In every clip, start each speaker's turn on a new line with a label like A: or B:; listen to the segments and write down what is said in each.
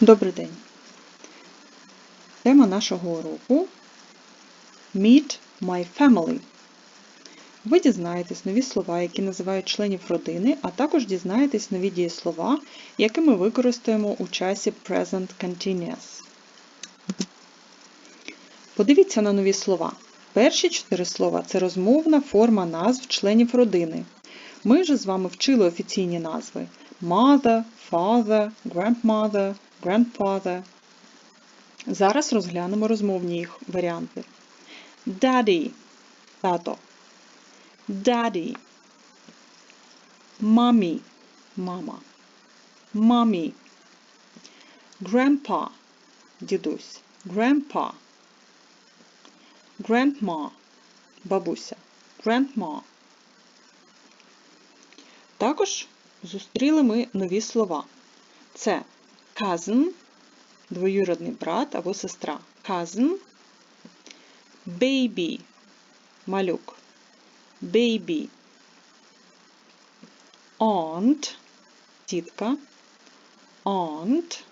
A: Добрий день. Тема нашого уроку Meet my family. Ви дізнаєтесь нові слова, які називають членів родини, а також дізнаєтесь нові дієслова, які ми використаємо у часі Present Continuous. Подивіться на нові слова. Перші чотири слова це розмовна форма назв членів родини. Ми вже з вами вчили офіційні назви mother, father, grandmother, grandfather. Зараз розглянемо розмовні їх варіанти. Daddy – тато. Daddy. Mommy – мама. Mommy. Grandpa – дідусь. Grandpa. Grandma – бабуся. Grandma. Також зустріли ми нові слова. Це cousin, двоюродний брат або сестра. Cousin, baby, малюк. Baby. Aunt, тітка. Aunt,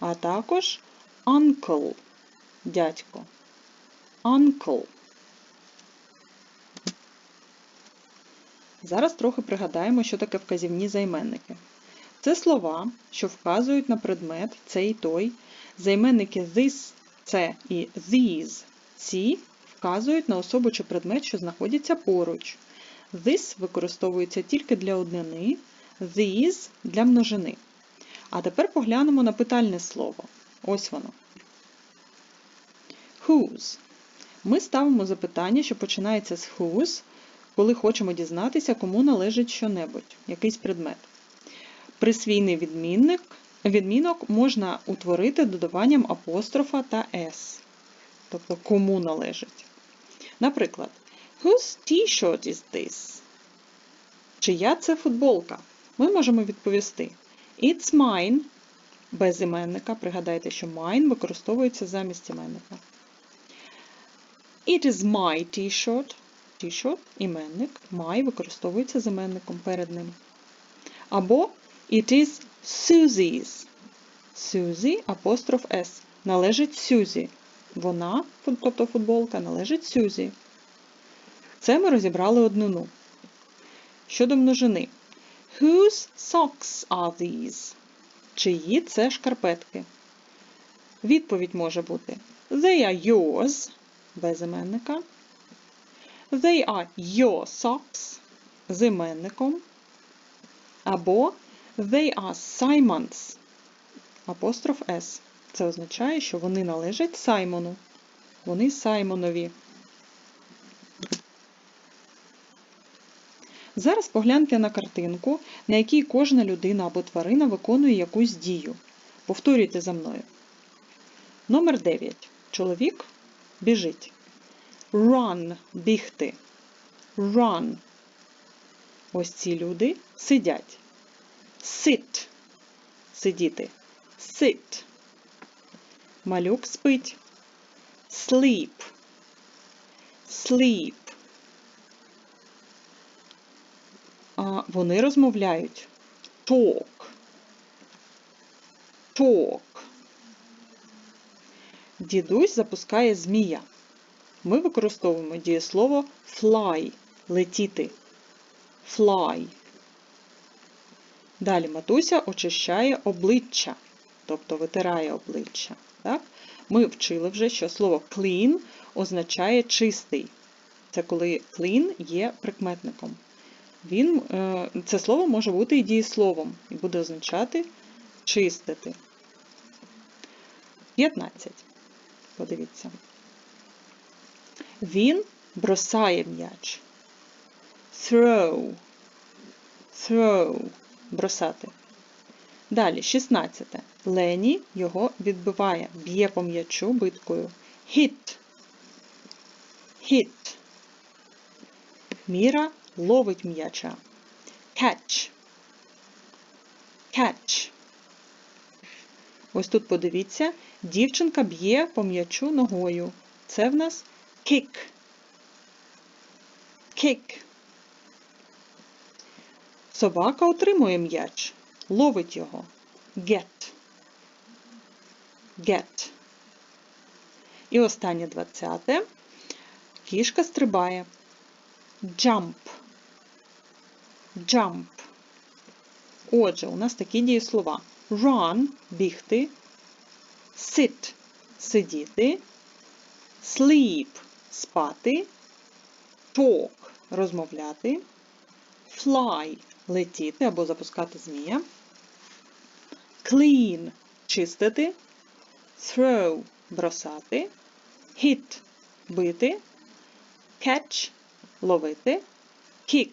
A: а також uncle, дядько. Uncle. Зараз трохи пригадаємо, що таке вказівні займенники. Це слова, що вказують на предмет цей той. Займенники this, це і these, ці вказують на особу чи предмет, що знаходяться поруч. This використовується тільки для однини, these для множини. А тепер поглянемо на питальне слово. Ось воно. Whose. Ми ставимо запитання, що починається з whose, коли хочемо дізнатися, кому належить що-небудь, якийсь предмет. Присвійний відмінник, відмінок можна утворити додаванням апострофа та s, тобто кому належить. Наприклад, Whose t-shirt is this? Чия це футболка? Ми можемо відповісти It's mine. Без іменника. Пригадайте, що mine використовується замість іменника. It is my t-shirt. T-shirt – іменник. My використовується з іменником перед ним. Або It is Susie's. Susie, апостроф S. Належить Сюзі. Вона, тобто футболка, належить Сюзі. Це ми розібрали однину. Щодо множини. Whose socks are these? Чиї це шкарпетки? Відповідь може бути They are yours без іменника. They are your socks з іменником. Або They are Simon's. Апостроф S. Це означає, що вони належать Саймону. Вони Саймонові. Зараз погляньте на картинку, на якій кожна людина або тварина виконує якусь дію. Повторюйте за мною. Номер 9. Чоловік біжить. Run бігти. Run. Ось ці люди сидять. Sit. Сидіти. Sit. Малюк спить. Sleep. Sleep. А вони розмовляють. Talk. Talk. Дідусь запускає змія. Ми використовуємо дієслово fly летіти. Fly. Далі матуся очищає обличчя, тобто витирає обличчя. Так? Ми вчили вже, що слово clean означає чистий. Це коли clean є прикметником. Він, е, Це слово може бути і дієсловом, і буде означати чистити. 15. Подивіться. Він бросає м'яч. Throw. Throw. Бросати. Далі, 16. Лені його відбиває. Б'є по м'ячу биткою. Hit. Hit. Міра ловить м'яча. Catch. Catch. Ось тут подивіться, дівчинка б'є по м'ячу ногою. Це в нас kick. Kick. Собака отримує м'яч. Ловить його. Get. get. І останнє двадцяте. Кішка стрибає. Jump. Jump. Отже, у нас такі дієслова. Run бігти. Sit сидіти. Sleep спати. Talk розмовляти. Fly летіти або запускати змія. Clean чистити. Throw бросати. Hit бити. Catch ловити. Kick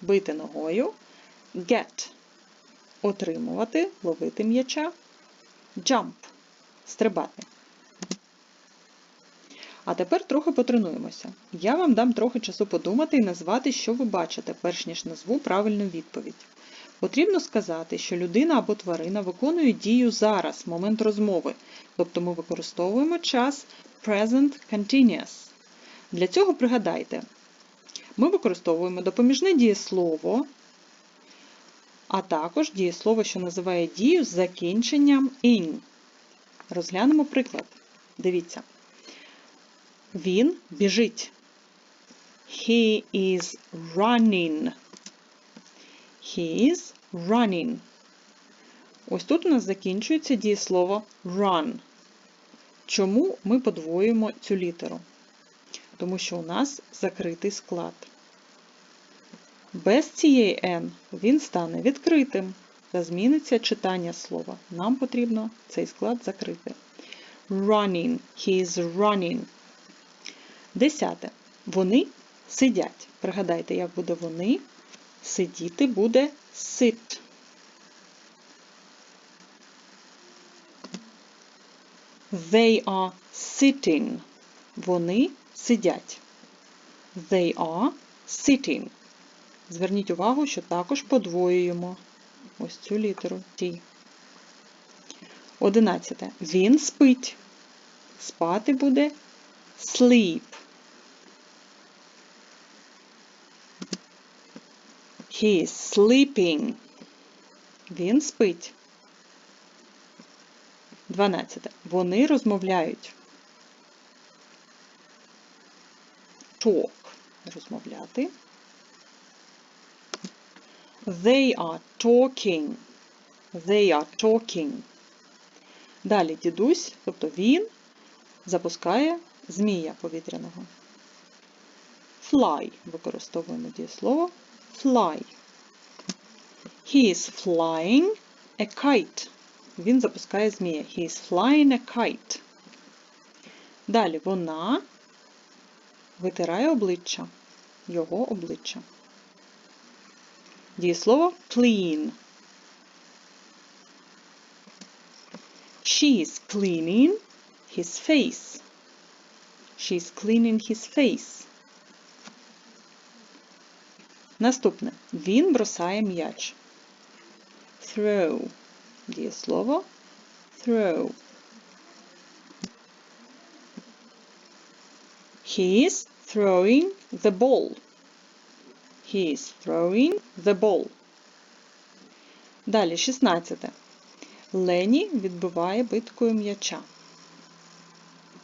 A: бити ногою. Get отримувати, ловити м'яча. Jump стрибати. А тепер трохи потренуємося. Я вам дам трохи часу подумати і назвати, що ви бачите, перш ніж назву правильну відповідь. Потрібно сказати, що людина або тварина виконує дію зараз, момент розмови, тобто ми використовуємо час present continuous. Для цього пригадайте, ми використовуємо допоміжне дієслово, а також дієслово, що називає дію закінченням in. Розглянемо приклад. Дивіться. Він біжить. He is running. He is running. Ось тут у нас закінчується дієслово run. Чому ми подвоюємо цю літеру? Тому що у нас закритий склад. Без цієї N він стане відкритим та зміниться читання слова. Нам потрібно цей склад закрити. Running. He is running. Десяте. Вони сидять. Пригадайте, як буде вони. Сидіти буде sit. They are sitting. Вони сидять. They are sitting. Зверніть увагу, що також подвоюємо ось цю літеру T. Одинадцяте. Він спить. Спати буде sleep. He is sleeping. Він спить. Дванадцяте. Вони розмовляють. Talk. Розмовляти. They are talking. They are talking. Далі дідусь, тобто він, запускає змія повітряного. Fly. Використовуємо дієслово fly. He is flying a kite. Він запускає змія. He is flying a kite. Далі вона витирає обличчя. Його обличчя. Дієслово clean. She is cleaning his face. She is cleaning his face. Наступне. Він бросає м'яч. Throw. Дієслово throw. He is throwing the ball. He is throwing the ball. Далі 16. Лені відбиває биткою м'яча.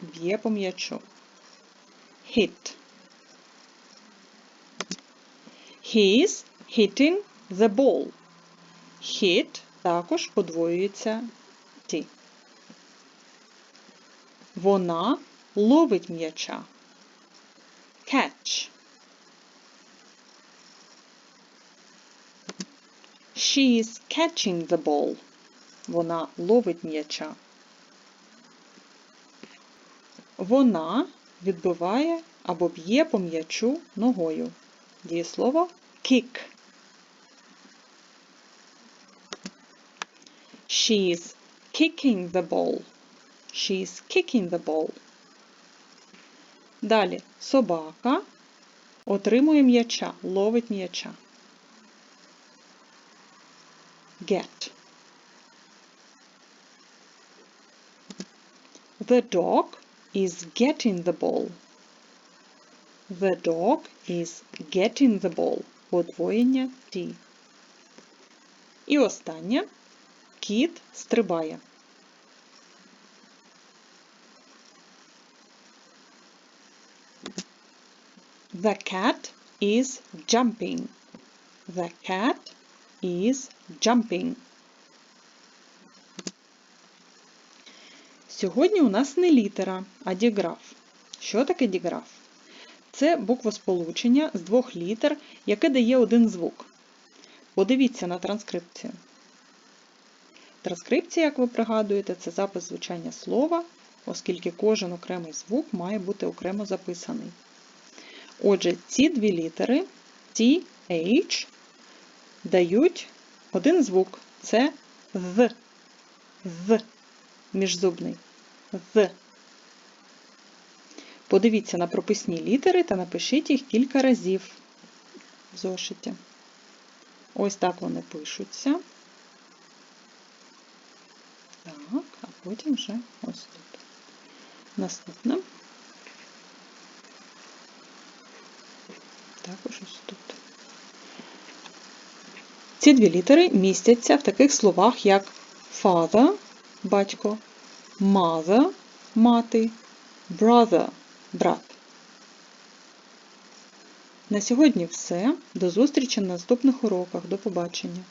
A: Б'є по м'ячу. Hit. He is hitting the ball. Hit також подвоюється T. Вона ловить м'яча. Catch. She is catching the ball. Вона ловить м'яча. Вона відбиває або б'є по м'ячу ногою. Дієслово kick. She is kicking the ball. She is kicking the ball. Далі собака отримує м'яча, ловить м'яча. Get. The dog is getting the ball. The dog is getting the ball. подвоєння дій. І останнє кіт стрибає. The cat is jumping. The cat is jumping. Сьогодні у нас не літера, а діграф. Що таке діграф? Це буквосполучення з двох літер, яке дає один звук. Подивіться на транскрипцію. Транскрипція, як ви пригадуєте, це запис звучання слова, оскільки кожен окремий звук має бути окремо записаний. Отже, ці дві літери T, H дають один звук це з. З. Міжзубний. З. Подивіться на прописні літери та напишіть їх кілька разів в зошиті. Ось так вони пишуться. Так, а потім вже ось тут. Наступне. Також ось тут. Ці дві літери містяться в таких словах, як father батько, mother мати, brother брат. На сьогодні все. До зустрічі на наступних уроках. До побачення!